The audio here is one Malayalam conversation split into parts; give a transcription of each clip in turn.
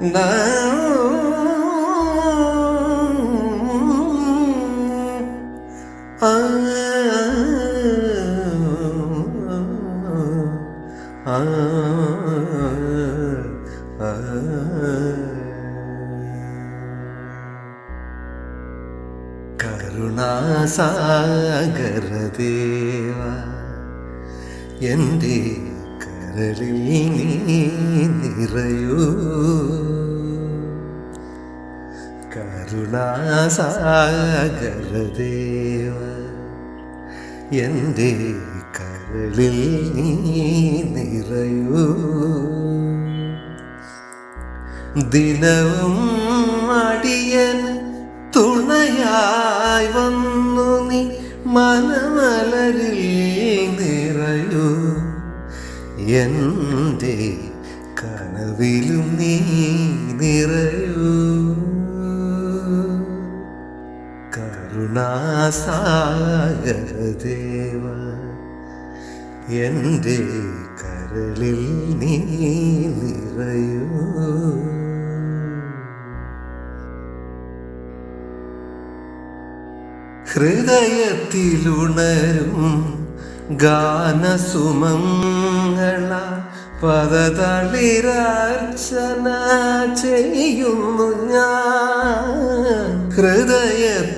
na കരുണാസാഗരദേവ എന്റെ കരളിൽ നീ നിറയൂ. കരുണാസാഗരദേവ എന്റെ കരളിൽ നീ നിറയൂ. ദിനവും അടിയൻ തുണയായി വന്നു നീ മനമലരിൽ നിറയൂ. എന്റെ കനവിലും നീ നിറയൂ. കരുണാസാഗരദേവ എന്റെ കരളിൽ നീ നിറയൂ. ഹൃദയത്തിലുണരും ഗാനസുമങ്ങള പദതളിരാർച്ചന ചെയ്യുന്നു ഞാൻ. ഹൃദയത്തിലുണരും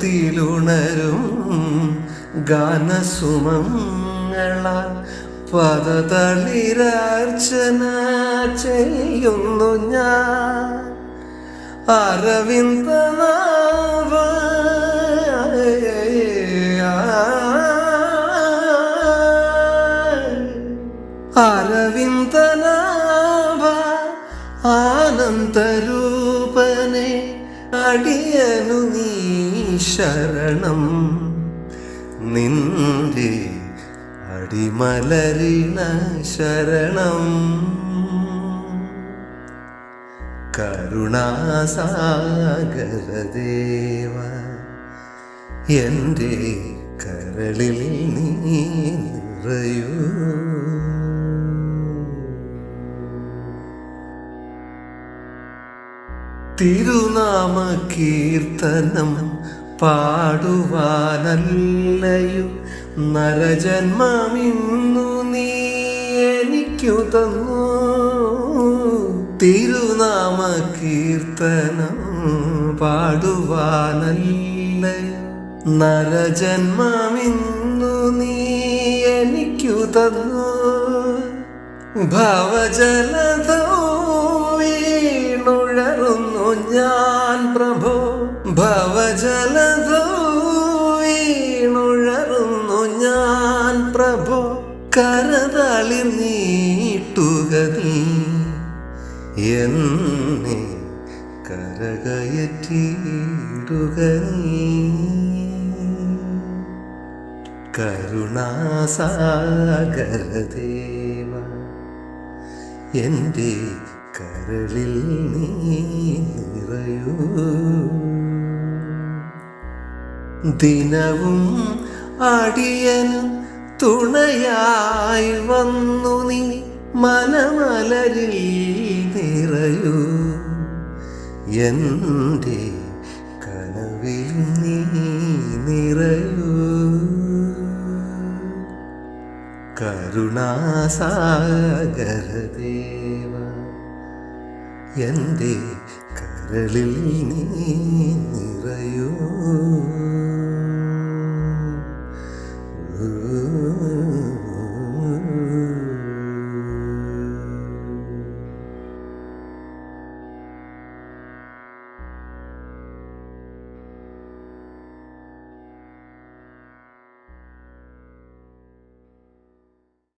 ഗാനസുമങ്ങള പദതളിരർച്ചന ചെയ്യുന്നു ഞാൻ. അരവിന്ദ അരവിന്ദനാഭ ആനന്ദരൂപനെ അടിയനു നീ ശരണം. നിന്റെ അടിമലരിണ ശരണം കരുണാസാഗരദേവ എന്റെ കരളിൽ നീ നിറയൂ. തിരുനാമ കീർത്തനം പാടുവാനല്ലയോ? നരജന്മമിന്നു നീ എനിക്കു തന്നു. തിരുനാമ കീർത്തനം പാടുവാനല്ല. നരജന്മമിന്നു നീ എനിക്കു തന്നു. ഭവജലധോ വീണുഴറുന്നു ഞാൻ പ്രഭോ. ഭവജലധോ കരതളി നീട്ടുക നീ എന്നെ കരകയറ്റിയിടുക നീ. കരുണാസാഗരദേവ എന്റെ കരളിൽ നീ നിറയൂ. ദിനവും അടിയൻ തുണയായി വന്നു നീ മനമലരിൽ നിറയൂ. എന്റെ കനവിൽ നീ നിറയൂ. കരുണാസാഗരദേവ എന്റെ കരളിൽ നീ നിറയൂ.